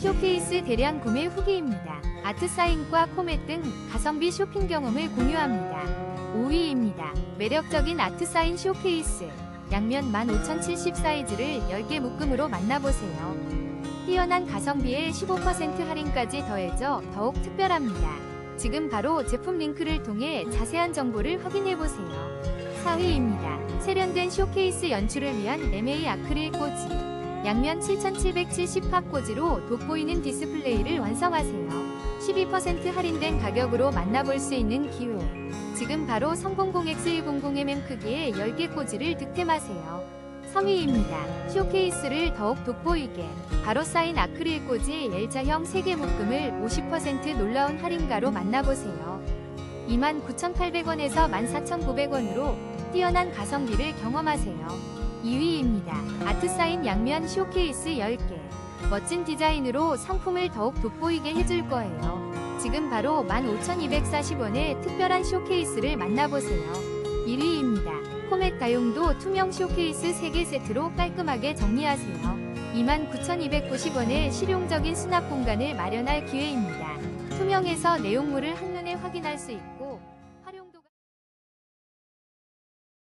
쇼케이스 대량 구매 후기입니다. 아트사인과 코멧 등 가성비 쇼핑 경험을 공유합니다. 5위입니다. 매력적인 아트사인 쇼케이스. 양면 15,070 사이즈를 10개 묶음으로 만나보세요. 뛰어난 가성비에 15% 할인까지 더해져 더욱 특별합니다. 지금 바로 제품 링크를 통해 자세한 정보를 확인해보세요. 4위입니다. 세련된 쇼케이스 연출을 위한 MA 아크릴 꽂이. 양면 7770 팝꽂이로 돋보이는 디스플레이를 완성하세요. 12% 할인된 가격으로 만나볼 수 있는 기회. 지금 바로 300X100mm 크기의 10개 꽂이를 득템하세요. 3위입니다. 쇼케이스를 더욱 돋보이게 바로 쌓인 아크릴 꽂이 L자형 3개 묶음을 50% 놀라운 할인가로 만나보세요. 29,800원에서 14,900원으로 뛰어난 가성비를 경험하세요. 2위입니다. 아트사인 양면 쇼케이스 10개. 멋진 디자인으로 상품을 더욱 돋보이게 해줄 거예요. 지금 바로 15,240원의 특별한 쇼케이스를 만나보세요. 1위입니다. 코멧 다용도 투명 쇼케이스 3개 세트로 깔끔하게 정리하세요. 29,290원의 실용적인 수납 공간을 마련할 기회입니다. 투명해서 내용물을 한눈에 확인할 수 있고